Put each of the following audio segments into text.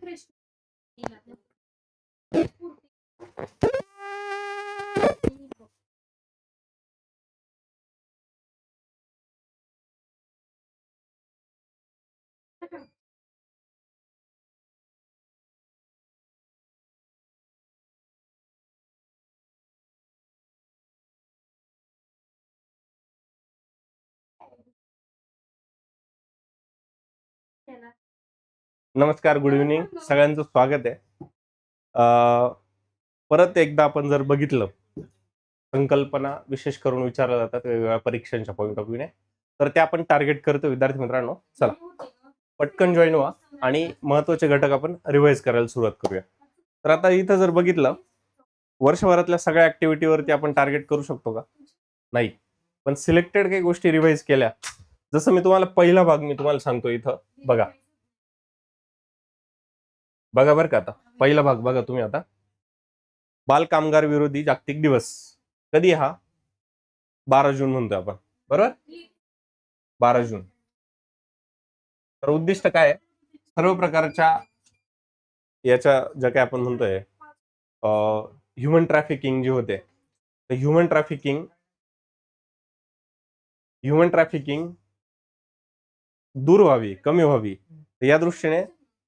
regresó नमस्कार good evening सगळ्यांचं स्वागत आहे. परत एकदा आपण जर बघितलं संकल्पना विशेष करून विचारल्या जातात वेगवेगळ्या परीक्षांच्या पॉईंट ऑफ व्ह्यूने तर ते आपण टार्गेट करतो विद्यार्थी मित्रांनो. चला. पटकन जॉईन व्हा आणि महत्त्वाचे घटक आपण रिव्हाइज करायला सुरुवात करूया. तर आता इथं जर बघितलं वर्षभरातल्या सगळ्या ऍक्टिव्हिटीवरती आपण टार्गेट करू शकतो का? नाही. पण सिलेक्टेड काही गोष्टी रिवाईज केल्या. जसं मी तुम्हाला पहिला भाग मी तुम्हाला सांगतो इथं. बघा. बघा बरं का आता. पहिला भाग बघा तुम्ही आता. बाल कामगार विरोधी जागतिक दिवस. कधी हा? बारा जून म्हणतोय आपण. बरोबर? बारा जून. तर उद्दिष्ट काय आहे? सर्व प्रकारच्या याच्या ज्या काय आपण म्हणतोय ह्युमन ट्रॅफिकिंग जे होते. तर ह्युमन ट्रॅफिकिंग ह्युमन ट्रॅफिकिंग दूर व्हावी कमी व्हावी. तर या दृष्टीने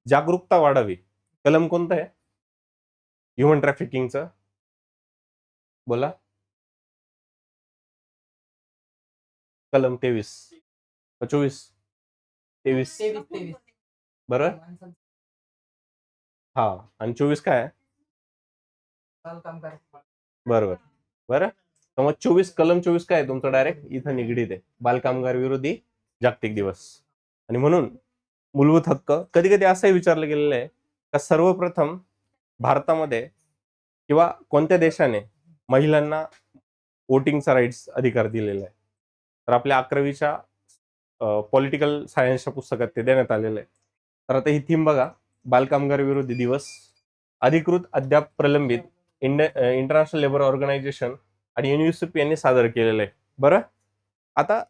जागरूकता वाढावी. कलम कोणतं आहे? ह्युमन ट्रॅफिकिंगचं बोला. कलम तेवीस. चोवीस? तेवीस. बरोबर हा आणि चोवीस काय बरोबर. बरं. मग चोवीस कलम चोवीस काय तुमचं डायरेक्ट इथं निगडीत आहे. बालकामगार विरोधी जागतिक दिवस. आणि म्हणून मूलभूत हक्क कधी कधी असंही विचारलं गेलेलं आहे का सर्वप्रथम भारतामध्ये किंवा कोणत्या देशाने महिलांना वोटिंगचा राईट्स अधिकार दिलेला आहे? तर आपल्या अकरावीच्या पॉलिटिकल सायन्सच्या पुस्तकात ते देण्यात आलेलं आहे. तर आता ही थीम बघा. बालकामगार विरोधी दिवस. अधिकृत अद्याप प्रलंबित इंड इंटरनॅशनल लेबर ऑर्गनायझेशन आणि युनिव्हर्सिटी यांनी सादर केलेलं आहे. बरं? आता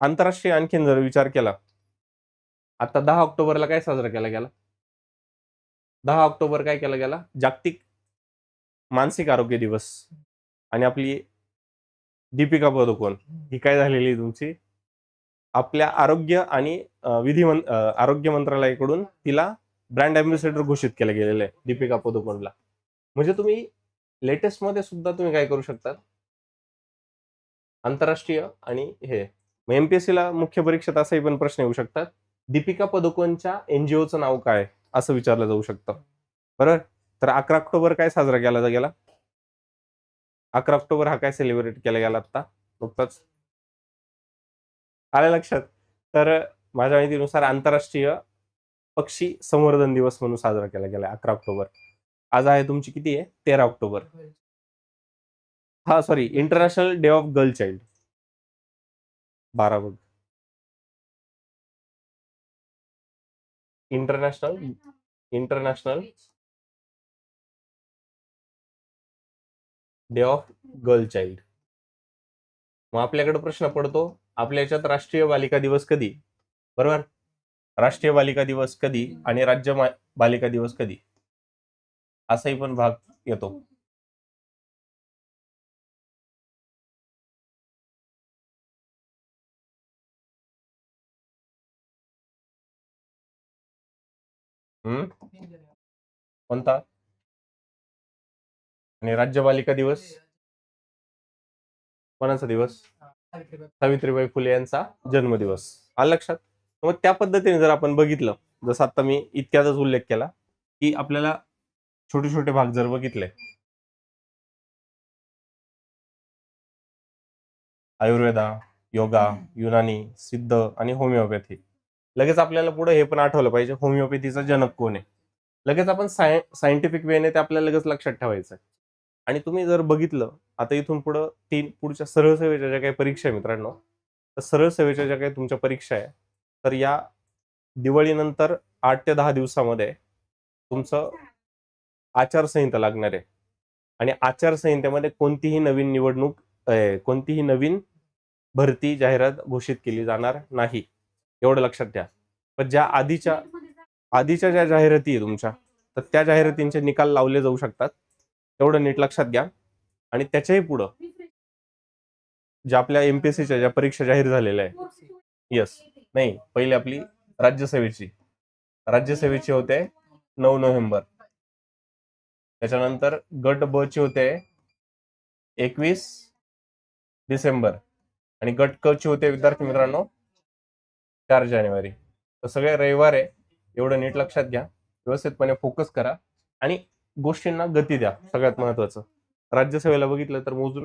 आंतरराष्ट्रीय आणखीन जर विचार केला आता दहा ऑक्टोबरला काय साजरा केला गेला? दहा ऑक्टोबर काय केला गेला? जागतिक मानसिक आरोग्य दिवस. आणि आपली दीपिका पदुकोण. ही काय झालेली आहे तुमची? आपल्या आरोग्य आणि विधी मं- आरोग्य मंत्रालयाकडून तिला ब्रँड अँबॅसेडर घोषित केलं गेलेलं आहे दीपिका पदुकोणला. म्हणजे तुम्ही लेटेस्टमध्ये सुद्धा तुम्ही काय करू शकता आंतरराष्ट्रीय आणि हे एमपीएससी ला मुख्य परीक्षेत असाही पण प्रश्न येऊ शकतात. दीपिका पदुकोणच्या एनजीओचं नाव काय? असं विचारलं जाऊ शकतं. बरोबर? तर अकरा ऑक्टोबर काय साजरा केला जा गेला? अकरा ऑक्टोबर हा काय सेलिब्रेट केला गेला आता नुकताच. आल्या लक्षात? तर माझ्या माहितीनुसार आंतरराष्ट्रीय पक्षी संवर्धन दिवस म्हणून साजरा केला गेला अकरा ऑक्टोबर. आज आहे तुमची किती आहे? तेरा ऑक्टोबर. हा sorry international day of girl child बारा international international day of girl child मग आपल्याकडे प्रश्न पडतो आपल्या याच्यात राष्ट्रीय बालिका दिवस कधी? बरोबर? राष्ट्रीय बालिका दिवस कधी आणि राज्य बालिका दिवस कधी? असाही पण भाग येतो. हम्म कोणता? आणि राज्य बालिका दिवस कोणाचा दिवस? सावित्रीबाई फुले. यांचा जन्मदिवस. आलं लक्षात? मग त्या पद्धतीने जर आपण बघितलं जसं आता मी इतक्यातच उल्लेख केला की आपल्याला छोटे छोटे भाग जर बघितले. आयुर्वेदा योगा युनानी सिद्ध आणि होमिओपॅथी. लगेच आपल्याला पुढे हे पण आठवलं पाहिजे होमिओपॅथीचा जनक कोण आहे? लगेच आपण साय सायंटिफिक वेने ते आपल्याला लगेच लक्षात ठेवायचं आहे आणि तुम्ही जर बघितलं आता इथून पुढं तीन पुढच्या सरळ सेवेच्या ज्या काही परीक्षा आहे मित्रांनो तर सरळ सेवेच्या ज्या काही तुमच्या परीक्षा आहे तर या दिवाळीनंतर आठ ते दहा दिवसामध्ये तुमचं आचारसंहिता लागणार आहे. आणि आचारसंहितेमध्ये कोणतीही नवीन निवडणूक कोणतीही नवीन भरती जाहिरात घोषित केली जाणार नाही. एवढं लक्षात ठेवा पण ज्या आधीच्या आधीच्या ज्या जाहिराती आहे तुमच्या तर त्या जाहिरातींचे निकाल लावले जाऊ शकतात. तेवढं नीट लक्षात घ्या. आणि त्याच्याही पुढं ज्या आपल्या एमपीएससीच्या ज्या परीक्षा जाहीर झालेल्या आहे येस नाही पहिली आपली राज्यसेवेची राज्यसेवेची होते नऊ नोव्हेंबर. त्याच्यानंतर गट ब ची होते एकवीस डिसेंबर. आणि गट क ची होते विद्यार्थी मित्रांनो चार जानेवारी. तर सगळे रविवार आहे. एवढं नीट लक्षात घ्या. व्यवस्थितपणे फोकस करा. आणि गोष्टींना गती द्या. सगळ्यात महत्वाचं. राज्यसेवेला बघितलं तर मोजून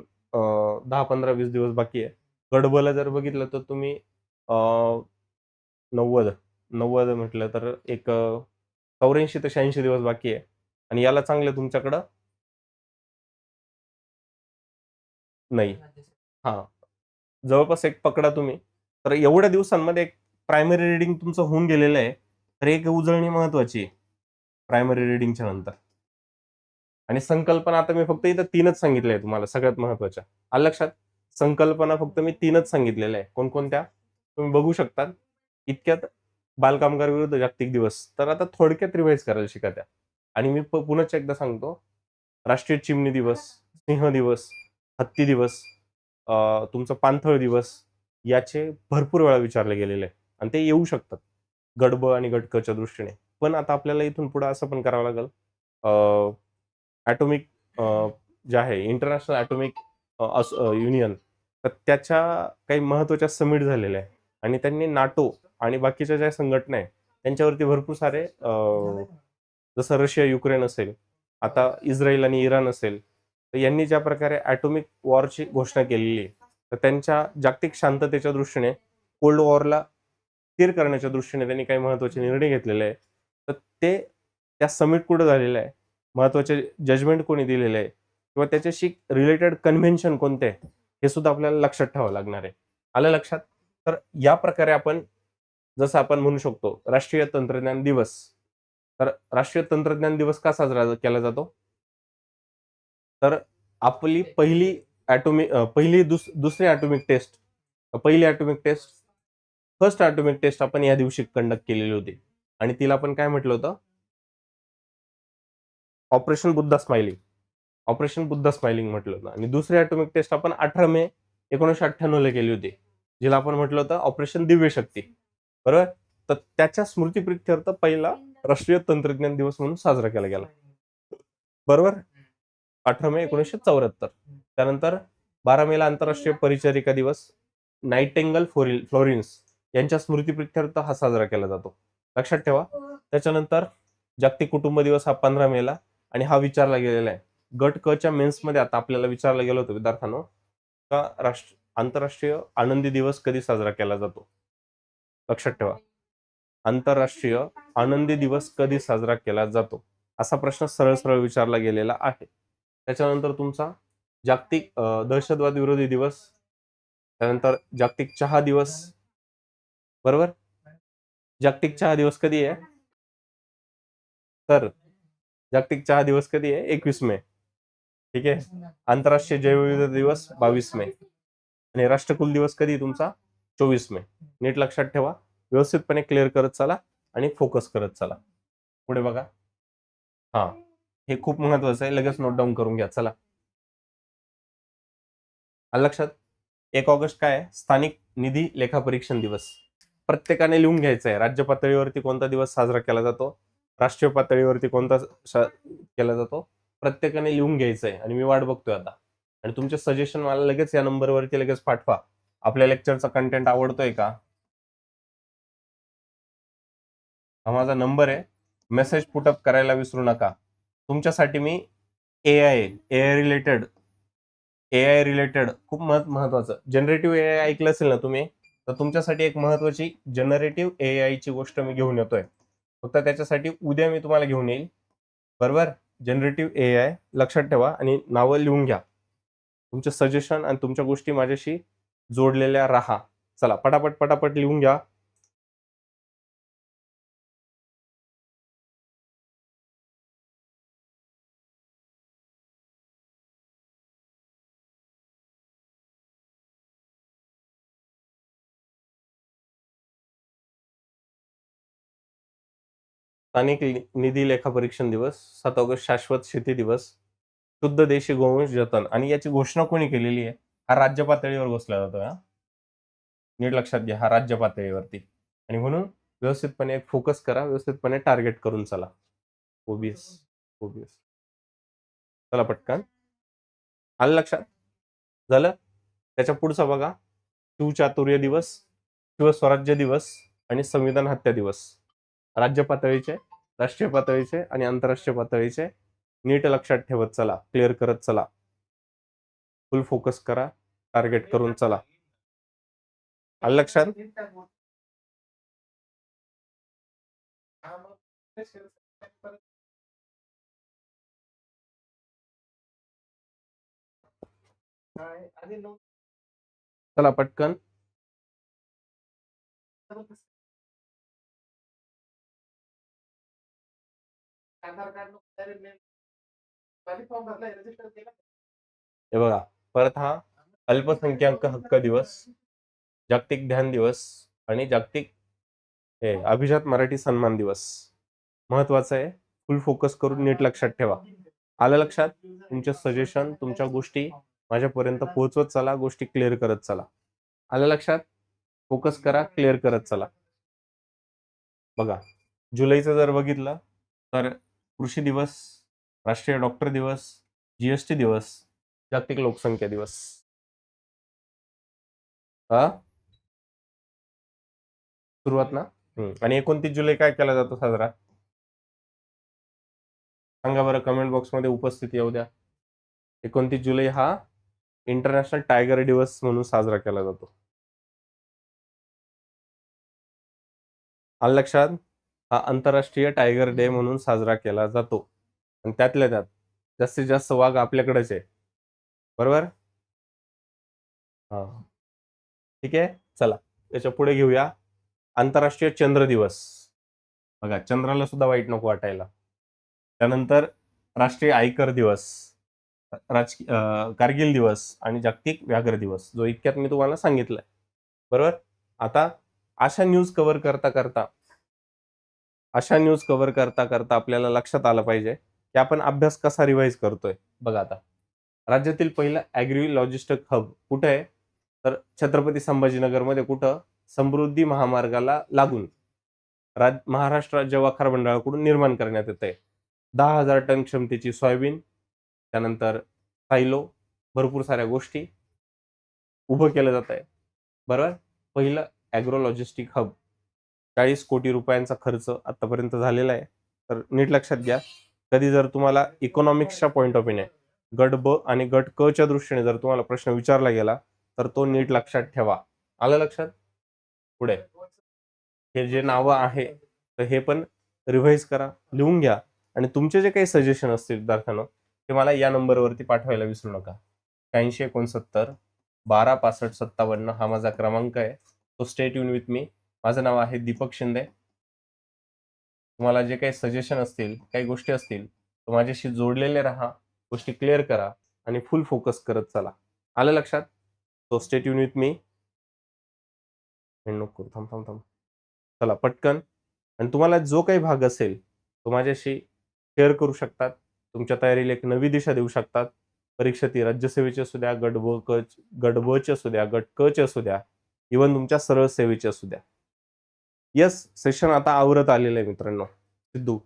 दहा पंधरा वीस दिवस बाकी आहे. गडबला जर बघितलं तर तुम्ही नव्वद. नव्वद म्हटलं तर एक चौऱ्याऐंशी ते शहाऐंशी दिवस बाकी आहे. आणि याला चांगलं तुमच्याकडं नाही. हा. जवळपास एक पकडा तुम्ही. तर एवढ्या दिवसांमध्ये एक प्रायमरी रिडिंग तुमचं होऊन गेलेलं आहे तर एक उजळणी महत्वाची आहे प्रायमरी रिडिंगच्या नंतर. आणि संकल्पना आता मी फक्त इथं तीनच सांगितल्या आहे तुम्हाला सगळ्यात महत्त्वाच्या. आलं लक्षात? संकल्पना फक्त मी तीनच सांगितलेल्या आहे कोणकोणत्या? तुम्ही बघू शकता इतक्यात बालकामगार विरुद्ध जागतिक दिवस. तर आता थोडक्यात रिवाईज करायला शिका त्या. आणि मी पुन्हा एकदा सांगतो राष्ट्रीय चिमणी दिवस सिंह दिवस हत्ती दिवस तुमचा पाणथळ दिवस याचे भरपूर वेळा विचारले गेलेले आहे आणि ते येऊ शकतात. गडब आणि गटकच्या दृष्टीने. पण आता आपल्याला इथून पुढे असं पण करावं लागेल. ॲटॉमिक जे आहे इंटरनॅशनल ॲटॉमिक युनियन तर त्याच्या काही महत्त्वाच्या समिट झालेल्या आहे आणि त्यांनी नाटो आणि बाकीच्या ज्या संघटना आहे त्यांच्यावरती भरपूर सारे जसं रशिया युक्रेन असेल आता इस्रायल आणि इराण असेल तर यांनी ज्या प्रकारे ॲटॉमिक वॉरची घोषणा केलेली आहे तर त्यांच्या जागतिक शांततेच्या दृष्टीने कोल्ड वॉरला स्थिर करण्याच्या दृष्टीने त्यांनी काही महत्त्वाचे निर्णय घेतलेले आहे तर ते त्या समिट कुठं झालेलं आहे? महत्त्वाचे जजमेंट कोणी दिलेले आहे? किंवा त्याच्याशी रिलेटेड कन्व्हेन्शन कोणते हे सुद्धा आपल्याला लक्षात ठेवावं लागणार आहे. आलं लक्षात? तर या प्रकारे आपण जसं आपण म्हणू शकतो राष्ट्रीय तंत्रज्ञान दिवस. तर राष्ट्रीय तंत्रज्ञान दिवस का साजरा केला जातो? तर आपली पहिली ॲटोमिक पहिली दुस दुसरी ॲटोमिक टेस्ट पहिली atomic test first atomic test आपण या दिवशी कंडक्ट केलेली होती. आणि तिला आपण काय म्हटलं होतं? Operation Buddha smiling operation Buddha smiling म्हटलं होतं. आणि दुसरी ॲटोमिक टेस्ट आपण अठरा मे एकोणीसशे अठ्ठ्याण्णवला केली होती. जिला आपण म्हटलं होतं ऑपरेशन दिव्य शक्ती. बरोबर? तर त्याच्या स्मृतीप्रित्यर्थ पहिला राष्ट्रीय तंत्रज्ञान दिवस म्हणून साजरा केला गेला. बरोबर? अठरा मे एकोणीसशे चौऱ्याहत्तर. त्यानंतर बारा मेला आंतरराष्ट्रीय परिचारिका दिवस. नाईटेंगल फ्लोरिन फ्लोरिन्स यांच्या स्मृतीप्रित्यर्थ हा साजरा केला जातो. लक्षात ठेवा. त्याच्यानंतर जागतिक कुटुंब दिवस हा पंधरा मेला आणि हा विचारला गेलेला आहे. गट क च्या मेन्समध्ये आता आपल्याला विचारलं गेलं होतं विद्यार्थ्यांनो. का राष्ट्र आंतरराष्ट्रीय आनंदी दिवस कधी साजरा केला जातो? लक्षात ठेवा. आंतरराष्ट्रीय आनंदी दिवस कधी साजरा केला जातो? असा प्रश्न सरळ सरळ विचारला गेलेला आहे. त्याच्यानंतर तुमचा जागतिक दहशतवाद विरोधी दिवस. त्यानंतर जागतिक चहा दिवस. बरोबर? जागतिक चहा दिवस कधी आहे? तर जागतिक चहा दिवस कधी आहे? एकवीस मे. ठीक आहे? आंतरराष्ट्रीय जैवविविधता दिवस बावीस मे. आणि राष्ट्रकुल दिवस कधी आहे तुमचा? चोवीस मे. नीट लक्षात ठेवा. व्यवस्थितपणे क्लिअर करत चला आणि फोकस करत चला. पुढे बघा. हा. हे खूप महत्वाचं आहे. लगेच नोट डाऊन करून घ्या. चला. लक्षात? एक ऑगस्ट काय आहे? स्थानिक निधी लेखापरीक्षण दिवस. प्रत्येकाने लिहून घ्यायचं आहे राज्य पातळीवरती कोणता दिवस साजरा केला जातो? राष्ट्रीय पातळीवरती कोणता केला जातो? प्रत्येकाने लिहून घ्यायचं आहे आणि मी वाट बघतोय आता. आणि तुमचे सजेशन मला लगेच या नंबरवरती लगेच पाठवा. आपल्या लेक्चरचा कंटेंट आवडतोय का? हा माझा नंबर आहे. मेसेज पुटअप करायला विसरू नका. तुमच्यासाठी मी A I A I related A I related खूप महत्वाचं जनरेटिव्ह ए आय ऐकलं असेल ना तुम्ही? तर तुमच्यासाठी एक महत्वाची जनरेटिव्ह ए आयची गोष्ट मी घेऊन येतोय. फक्त त्याच्यासाठी उद्या मी तुम्हाला घेऊन येईल. बरोबर? जनरेटिव्ह ए आय लक्षात ठेवा आणि नावं लिहून घ्या. तुमचं सजेशन आणि तुमच्या गोष्टी माझ्याशी जोडलेल्या राहा. चला पटापट पटापट लिहून घ्या. स्थानिक निधी लेखापरीक्षण दिवस सात ऑगस्ट शाश्वत शेती दिवस शुद्ध देशी गोवंश जतन आणि याची घोषणा कोणी केलेली आहे? हा राज्य पातळीवर घोषला जातो हा. नीट लक्षात घ्या हा राज्य पातळीवरती. आणि म्हणून व्यवस्थितपणे फोकस करा व्यवस्थितपणे टार्गेट करून चला. ओबीएस ओबीएस चला पटकन. आलं लक्षात? झालं? त्याच्या पुढचा बघा. शिवचातुर्य दिवस शिवस्वराज्य दिवस आणि संविधान हत्या दिवस. राज्य पातळीचे राष्ट्रीय पातळीचे आणि आंतरराष्ट्रीय पातळीचे. नीट लक्षात ठेवत चला क्लिअर करत चला. फुल फोकस करा टार्गेट करून चला. आलं लक्षात? चला पटकन. आधार कार्ड फॉर्म भरलाय रजिस्टर केला. हे बघा परत हा अल्पसंख्याक हक्क दिवस जागतिक ध्यान दिवस आणि जागतिक हे अभिजात मराठी सन्मान दिवस. महत्वाचं आहे फुल फोकस करून नीट लक्षात ठेवा. आलं लक्षात? तुमचे सजेशन तुमच्या गोष्टी माझ्यापर्यंत पोहोचवत चला गोष्टी क्लिअर करत चला. आलं लक्षात? फोकस करा क्लिअर करत चला. बघा जुलैचं जर बघितलं तर कृषी दिवस राष्ट्रीय डॉक्टर दिवस जीएसटी दिवस. जागतिक लोकसंख्या दिवस. हा सुरुवात ना. आणि एकोणतीस जुलै काय केला जातो साजरा? सांगा बरं कमेंट बॉक्समध्ये उपस्थित येऊ द्या. एकोणतीस जुलै हा इंटरनॅशनल टायगर दिवस म्हणून साजरा केला जातो. आलं लक्षात? हा आंतरराष्ट्रीय टायगर डे म्हणून साजरा केला जातो. आणि त्यातल्या त्यात जास्तीत जास्त वाघ आपल्याकडेच आहे. बरोबर? हा. ठीक आहे? चला त्याच्या पुढे घेऊया. आंतरराष्ट्रीय चंद्र दिवस. बघा चंद्राला सुद्धा वाईट नको वाटायला. त्यानंतर राष्ट्रीय आयकर दिवस राजकीय कारगिल दिवस आणि जागतिक व्याघ्र दिवस जो इतक्यात मी तुम्हाला सांगितलंय. बरोबर? आता अशा न्यूज कव्हर करता करता अशा न्यूज कव्हर करता करता आपल्याला लक्षात आलं पाहिजे की आपण अभ्यास कसा रिवाईज करतोय. बघा आता. राज्यातील पहिलं ॲग्री लॉजिस्टिक हब कुठं आहे? तर छत्रपती संभाजीनगरमध्ये कुठं? समृद्धी महामार्गाला लागून. राज महाराष्ट्र राज्य वाखार मंडळाकडून निर्माण करण्यात येत आहे. दहा हजार टन क्षमतेची सोयाबीन त्यानंतर सायलो भरपूर साऱ्या गोष्टी उभं केलं जात आहे. बरोबर? पहिलं ॲग्रो लॉजिस्टिक हब चाळीस कोटी रुपयांचा खर्च आतापर्यंत झालेला आहे. तर नीट लक्षात घ्या. कधी जर तुम्हाला इकॉनॉमिक्सच्या पॉईंट ऑफ व्ह्यूने गट ब आणि गट क च्या दृष्टीने जर तुम्हाला प्रश्न विचारला गेला तर तो नीट लक्षात ठेवा. आलं लक्षात? पुढे. हे जे नावं आहे तर हे पण रिव्हाइज करा लिहून घ्या. आणि तुमचे जे काही सजेशन असतील विद्यार्थ्यांना ते मला या नंबरवरती पाठवायला विसरू नका. शहाऐंशी एकोणसत्तर बारा पासष्ट सत्तावन्न हा माझा क्रमांक आहे. तो स्टेट युन विथ मी माझं नाव आहे दीपक शिंदे. तुम्हाला जे काही सजेशन असतील काही गोष्टी असतील तर माझ्याशी जोडलेले राहा गोष्टी क्लिअर करा आणि फुल फोकस करत चला. आलं लक्षात? तो स्टेट युन विथ मी नको करू थांब थांब थांब. चला पटकन. आणि तुम्हाला जो काही भाग असेल तो माझ्याशी शेअर करू शकतात. तुमच्या तयारीला एक नवी दिशा देऊ शकतात. परीक्षा ती राज्यसेवेची असू द्या गट ब क गट ब ची असू द्या गट क ची असू द्या इवन तुमच्या सरळ सेवेची असू द्या. यस सेशन आता आवरत आलेलं आहे मित्रांनो. सिद्धू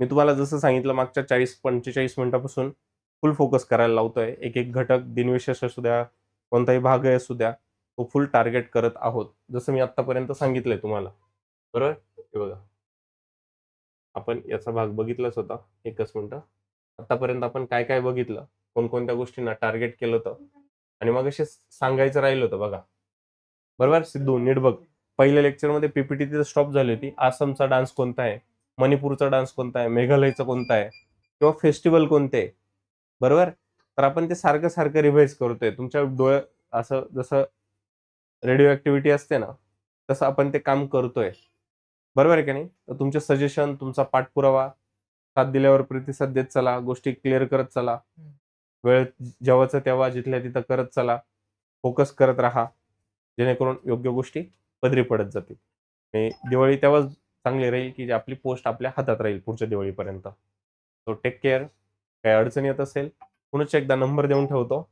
मी तुम्हाला जसं सांगितलं मागच्या चाळीस पंचेचाळीस मिनिटापासून फुल फोकस करायला लावतोय. एक एक घटक दिनविशेष असू द्या कोणताही भाग असू द्या तो फुल टार्गेट करत आहोत. जसं मी आतापर्यंत सांगितलंय तुम्हाला. बरोबर? हे बघा. आपण याचा भाग बघितलाच होता. एकच मिनिट. आतापर्यंत आपण काय काय बघितलं? कोणकोणत्या गोष्टींना टार्गेट केलं होतं? आणि मग असे सांगायचं राहिलं होतं बघा. बरोबर? सिद्धू नीट बघ. पहिल्या लेक्चरमध्ये पीपीटी तिथे स्टॉप झाली होती. आसामचा डान्स कोणता आहे? मणिपूरचा डान्स कोणता आहे? मेघालयचा कोणता आहे? किंवा फेस्टिवल कोणते? बरोबर? तर आपण ते सारखं सारखं रिव्हाइज करतोय. तुमच्या डोळ्या असं जसं रेडिओ ऍक्टिव्हिटी असते ना तसं आपण ते काम करतोय. बरोबर आहे का नाही? तर तुमचे सजेशन तुमचा पाठपुरावा साथ दिल्यावर प्रतिसाद देत चला. गोष्टी क्लिअर करत चला. वेळ जेव्हाचं तेव्हा जिथल्या तिथं करत चला. फोकस करत राहा. जेणेकरून योग्य गोष्टी पदरी पडत जातील. आणि दिवाळी तेव्हाच चांगली राहील की आपली पोस्ट आपल्या हातात राहील पुढच्या दिवाळीपर्यंत. सो टेक केअर काही अडचण येत असेल पुन्हा एकदा नंबर देऊन ठेवतो.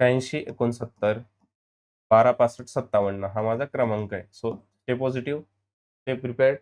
शहाऐंशी एकोणसत्तर बारा पासष्ट सत्तावन्न हा माझा क्रमांक आहे. So stay positive stay prepared